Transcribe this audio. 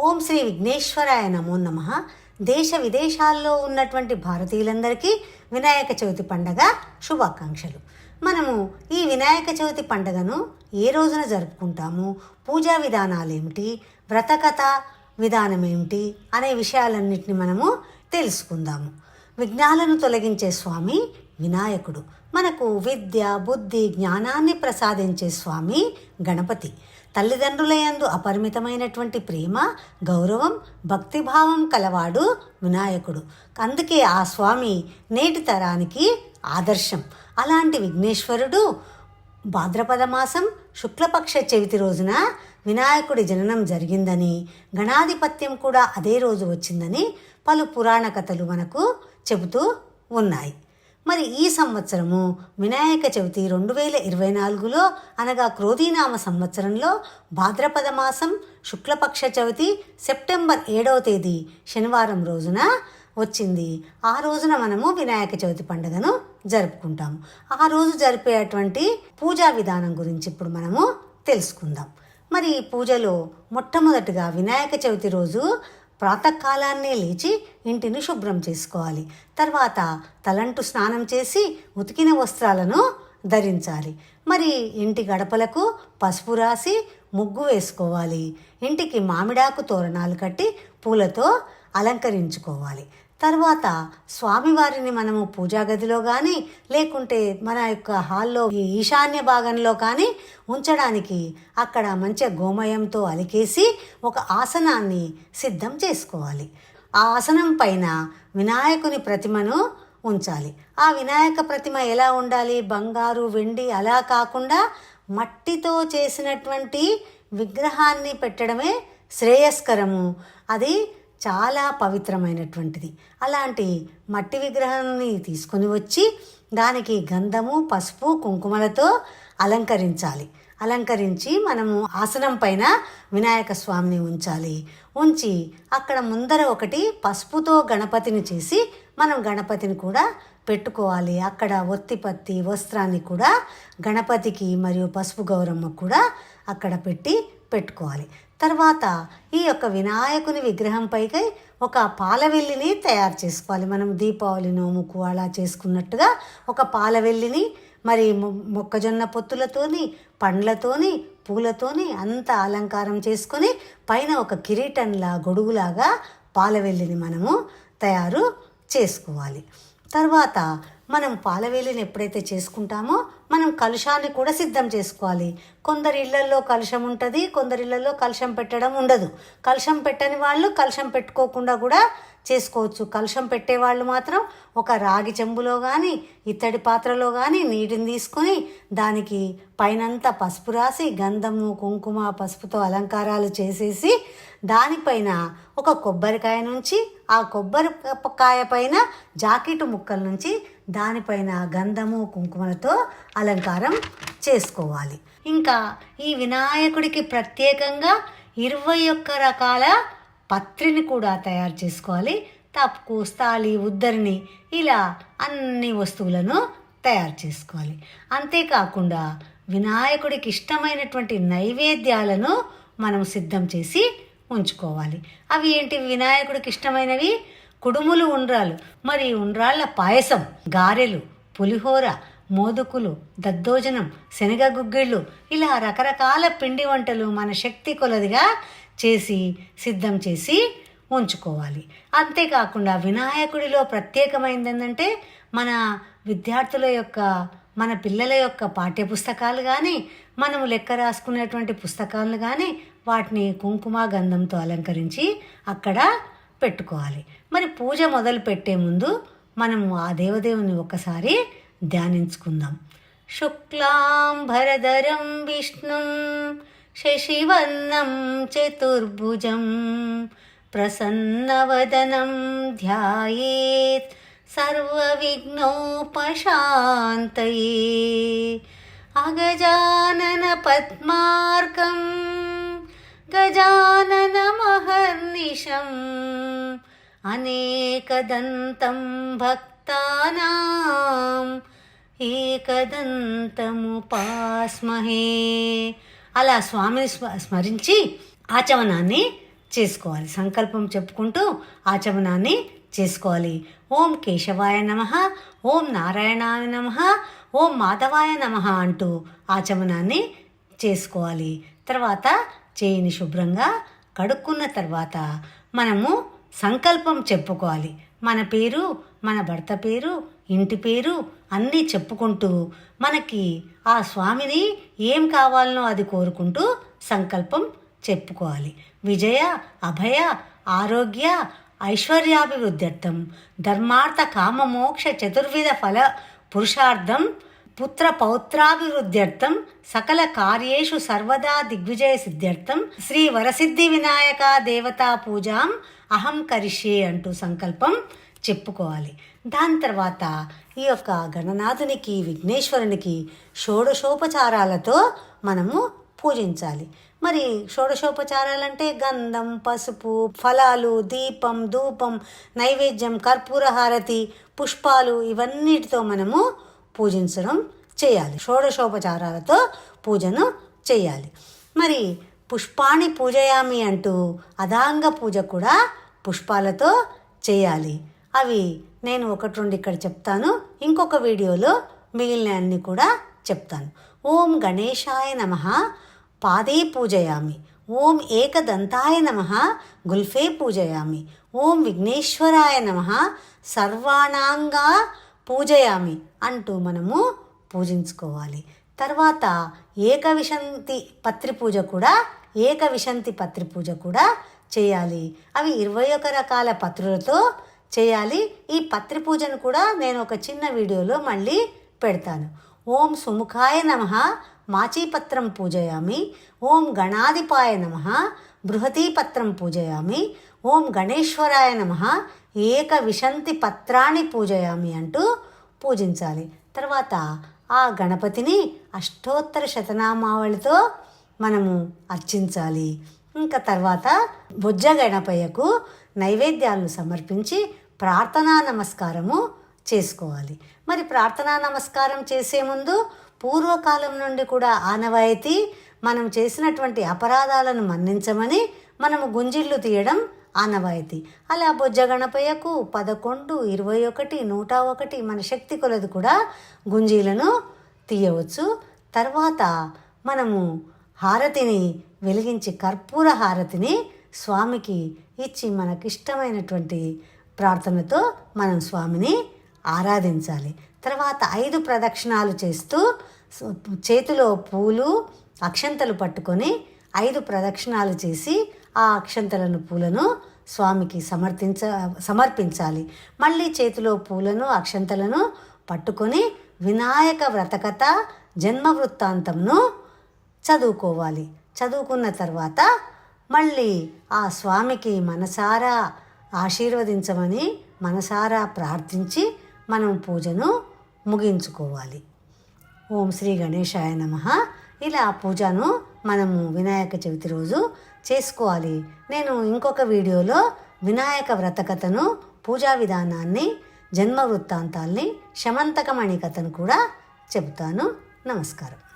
ఓం శ్రీ విఘ్నేశ్వరాయ నమో నమ. దేశ విదేశాల్లో ఉన్నటువంటి భారతీయులందరికీ వినాయక చవితి పండగ శుభాకాంక్షలు. మనము ఈ వినాయక చవితి పండగను ఏ రోజున జరుపుకుంటాము? పూజా విధానాలు ఏమిటి వ్రతకథ విధానం ఏమిటి అనే విషయాలన్నింటినీ మనము తెలుసుకుందాము. విఘ్నాలను తొలగించే స్వామి వినాయకుడు. మనకు విద్య బుద్ధి జ్ఞానాన్ని ప్రసాదించే స్వామి గణపతి. తల్లిదండ్రులయందు అపరిమితమైనటువంటి ప్రేమ గౌరవం భక్తిభావం కలవాడు వినాయకుడు. అందుకే ఆ స్వామి నేటి తరానికి ఆదర్శం. అలాంటి విఘ్నేశ్వరుడు భాద్రపద మాసం శుక్లపక్ష చవితి రోజున వినాయకుడి జననం జరిగిందని గణాధిపత్యం కూడా అదే రోజు వచ్చిందని పలు పురాణ కథలు మనకు చెబుతూ ఉన్నాయి. మరి ఈ సంవత్సరము వినాయక చవితి రెండు వేల ఇరవై నాలుగులో అనగా క్రోధీనామ సంవత్సరంలో భాద్రపద మాసం శుక్లపక్ష చవితి సెప్టెంబర్ ఏడవ తేదీ శనివారం రోజున వచ్చింది. ఆ రోజున మనము వినాయక చవితి పండుగను జరుపుకుంటాము ఆ రోజు జరిపేటువంటి పూజా విధానం గురించి ఇప్పుడు మనము తెలుసుకుందాం. మరి ఈ పూజలో మొట్టమొదటిగా వినాయక చవితి రోజు ప్రాతకాలాన్నే లేచి ఇంటిని శుభ్రం చేసుకోవాలి. తర్వాత తలంటు స్నానం చేసి ఉతికిన వస్త్రాలను ధరించాలి. మరి ఇంటి గడపలకు పసుపు రాసి ముగ్గు వేసుకోవాలి. ఇంటికి మామిడాకు తోరణాలు కట్టి పూలతో అలంకరించుకోవాలి. తర్వాత స్వామివారిని మనము పూజా గదిలో కానీ లేకుంటే మన యొక్క హాల్లో ఈ ఈశాన్య భాగంలో కానీ ఉంచడానికి అక్కడ మంచిగా గోమయంతో అలికేసి ఒక ఆసనాన్ని సిద్ధం చేసుకోవాలి. ఆ ఆసనం పైన వినాయకుని ప్రతిమను ఉంచాలి. ఆ వినాయక ప్రతిమ ఎలా ఉండాలి? బంగారు వెండి అలా కాకుండా మట్టితో చేసినటువంటి విగ్రహాన్ని పెట్టడమే శ్రేయస్కరము. అది చాలా పవిత్రమైనటువంటిది. అలాంటి మట్టి విగ్రహాన్ని తీసుకొని వచ్చి దానికి గంధము పసుపు కుంకుమలతో అలంకరించాలి. అలంకరించి మనము ఆసనం పైన వినాయక స్వామిని ఉంచాలి. ఉంచి అక్కడ ముందర ఒకటి పసుపుతో గణపతిని చేసి మనం గణపతిని కూడా పెట్టుకోవాలి. అక్కడ ఒత్తిపత్తి వస్త్రాన్ని కూడా గణపతికి మరియు పసుపు గౌరమ్మకు కూడా అక్కడ పెట్టి పెట్టుకోవాలి. తర్వాత ఈ యొక్క వినాయకుని విగ్రహం పైకి ఒక పాలవెల్లిని తయారు చేసుకోవాలి. మనం దీపావళి నోముకు అలా చేసుకున్నట్టుగా ఒక పాలవెల్లిని మరి మొ- మొక్కజొన్న పొత్తులతోని పండ్లతోని పూలతోని అంత అలంకారం చేసుకొని పైన ఒక కిరీటంలా గొడుగులాగా పాలవెల్లిని మనము తయారు చేసుకోవాలి. తర్వాత మనం పాలవేలిని ఎప్పుడైతే చేసుకుంటామో మనం కలుషాన్ని కూడా సిద్ధం చేసుకోవాలి. కొందరి ఇళ్ళలో కలుషం ఉంటుంది కొందరి ఇళ్ళలో కలుషం పెట్టడం ఉండదు. కలుషం పెట్టని వాళ్ళు కలుషం పెట్టుకోకుండా కూడా చేసుకోవచ్చు. కలుషం పెట్టేవాళ్ళు మాత్రం ఒక రాగి చెంబులో కానీ ఇత్తడి పాత్రలో కానీ నీటిని తీసుకొని దానికి పైనంతా పసుపు రాసి గంధము కుంకుమ పసుపుతో అలంకారాలు చేసేసి దానిపైన ఒక కొబ్బరికాయ నుంచి ఆ కొబ్బరికాయ పైన జాకెట్ ముక్కల నుంచి దానిపైన గంధము కుంకుమలతో అలంకారం చేసుకోవాలి. ఇంకా ఈ వినాయకుడికి ప్రత్యేకంగా ఇరవై ఒక్క రకాల పత్రిని కూడా తయారు చేసుకోవాలి. తప్పు స్థాళి ఉద్దరిని ఇలా అన్ని వస్తువులను తయారు చేసుకోవాలి. అంతేకాకుండా వినాయకుడికి ఇష్టమైనటువంటి నైవేద్యాలను మనం సిద్ధం చేసి ఉంచుకోవాలి. అవి ఏంటి? వినాయకుడికి ఇష్టమైనవి? కుడుములు ఉండ్రాలు. మరి ఉండ్రాళ్ళ పాయసం గారెలు పులిహోర మోదుకులు దద్దోజనం శనగ గుగ్గిళ్ళు ఇలా రకరకాల పిండి వంటలు మన శక్తి కొలదిగా చేసి సిద్ధం చేసి ఉంచుకోవాలి. అంతేకాకుండా వినాయకుడిలో ప్రత్యేకమైనది ఏంటంటే మన విద్యార్థుల యొక్క మన పిల్లల యొక్క పాఠ్యపుస్తకాలు కానీ మనము లెక్క రాసుకునేటువంటి పుస్తకాలను కానీ వాటిని కుంకుమ గంధంతో అలంకరించి అక్కడ పెట్టుకోవాలి. మరి పూజ మొదలు పెట్టే ముందు మనము ఆ దేవదేవుని ఒక్కసారి ధ్యానించుకుందాం. శుక్లాంబరధరం విష్ణుం శశివర్ణం చతుర్భుజం ప్రసన్నవదనం ధ్యాయేత్ సర్వవిఘ్నోపశాంతయే. అగజానన పద్మార్కం గజాననమహర్నిశం అనేకదంతం భక్తానాం ఏకదంతముపాస్మహే అలా స్వామిని స్మ- స్మరించి ఆచమనాన్ని చేసుకోవాలి. సంకల్పం చెప్పుకుంటూ ఆచమనాన్ని చేసుకోవాలి. ఓం కేశవాయ నమ ఓం నారాయణాయ నమ ఓం మాధవాయ నమ అంటూ ఆచమనాన్ని చేసుకోవాలి. తర్వాత చేయిని శుభ్రంగా కడుక్కున్న తర్వాత మనము సంకల్పం చెప్పుకోవాలి. మన పేరు మన భర్త పేరు ఇంటి పేరు అన్నీ చెప్పుకుంటూ మనకి ఆ స్వామిని ఏం కావాలనో అది కోరుకుంటూ సంకల్పం చెప్పుకోవాలి. విజయ అభయ ఆరోగ్య ఐశ్వర్యాభివృద్ధ్యర్థం ధర్మార్థ కామమోక్ష చతుర్విధ ఫల పురుషార్థం పుత్ర పౌత్రాభివృద్ధ్యర్థం సకల కార్యేషు సర్వదా దిగ్విజయ సిద్ధ్యర్థం శ్రీ వరసిద్ధి వినాయక దేవతా పూజాం అహం కరిష్యే అంటూ సంకల్పం చెప్పుకోవాలి. దాని తర్వాత ఈ యొక్క గణనాథునికి విఘ్నేశ్వరునికి షోడశోపచారాలతో మనము పూజించాలి. మరి షోడశోపచారాలంటే గంధం పసుపు ఫలాలు దీపం ధూపం నైవేద్యం కర్పూర హారతి పుష్పాలు ఇవన్నిటితో మనము పూజించడం చేయాలి. షోడశోపచారాలతో పూజను చేయాలి. మరి పుష్పాన్ని పూజయామి అంటూ అదాంగ పూజ కూడా పుష్పాలతో చేయాలి. అవి నేను ఒకటి రెండు ఇక్కడ చెప్తాను. ఇంకొక వీడియోలో మిగిలిన అన్ని కూడా చెప్తాను. ఓం గణేశాయ నమ. పాదే పూజయామి. ఓం ఏకదంతాయ నమ. గుల్ఫే పూజయామి. ఓం విఘ్నేశ్వరాయ నమ. సర్వాణాంగా పూజయామి అంటూ మనము పూజించుకోవాలి. తర్వాత ఏకవిశంతి పత్రి పూజ కూడా ఏకవిశంతి పత్రి పూజ కూడా చేయాలి. అవి ఇరవై ఒక రకాల పత్రులతో చేయాలి. ఈ పత్రి పూజను కూడా నేను ఒక చిన్న వీడియోలో మళ్ళీ పెడతాను. ఓం సుముఖాయ నమ మాచీపత్రం పూజయామి. ఓం గణాధిపాయ నమ బృహతీపత్రం పూజయామి. ఓం గణేశ్వరాయ నమ ఏక విశంతి పత్రాన్ని పూజయామి అంటూ పూజించాలి. తర్వాత ఆ గణపతిని అష్టోత్తర శతనామావళితో మనము అర్చించాలి. ఇంకా తర్వాత బుజ్జ గణపయ్యకు నైవేద్యాలను సమర్పించి ప్రార్థనా నమస్కారము చేసుకోవాలి. మరి ప్రార్థనా నమస్కారం చేసే ముందు పూర్వకాలం నుండి కూడా ఆనవాయితీ మనం చేసినటువంటి అపరాధాలను మన్నించమని మనము గుంజిళ్ళు తీయడం ఆనవాయితీ. అలా బొజ్జ గణపయ్యకు పదకొండు ఇరవై ఒకటి నూట ఒకటి మన శక్తి కొలది కూడా గుంజీలను తీయవచ్చు. తర్వాత మనము హారతిని వెలిగించి కర్పూర హారతిని స్వామికి ఇచ్చి మనకిష్టమైనటువంటి ప్రార్థనతో మనం స్వామిని ఆరాధించాలి. తర్వాత ఐదు ప్రదక్షిణాలు చేస్తూ చేతిలో పూలు అక్షంతలు పట్టుకొని ఐదు ప్రదక్షిణాలు చేసి ఆ అక్షంతలను పూలను స్వామికి సమర్పించ సమర్పించాలి. మళ్ళీ చేతిలో పూలను అక్షంతలను పట్టుకొని వినాయక వ్రతకథ జన్మ వృత్తాంతంను చదువుకోవాలి. చదువుకున్న తర్వాత మళ్ళీ ఆ స్వామికి మనసారా ఆశీర్వదించమని మనసారా ప్రార్థించి మనం పూజను ముగించుకోవాలి. ఓం శ్రీ గణేశాయ నమ. ఇలా పూజను మనము వినాయక చవితి రోజు చేసుకోవాలి. నేను ఇంకొక వీడియోలో వినాయక వ్రతకథను పూజా విధానాన్ని జన్మ వృత్తాంతాల్ని శమంతకమణి కథను కూడా చెబుతాను. నమస్కారం.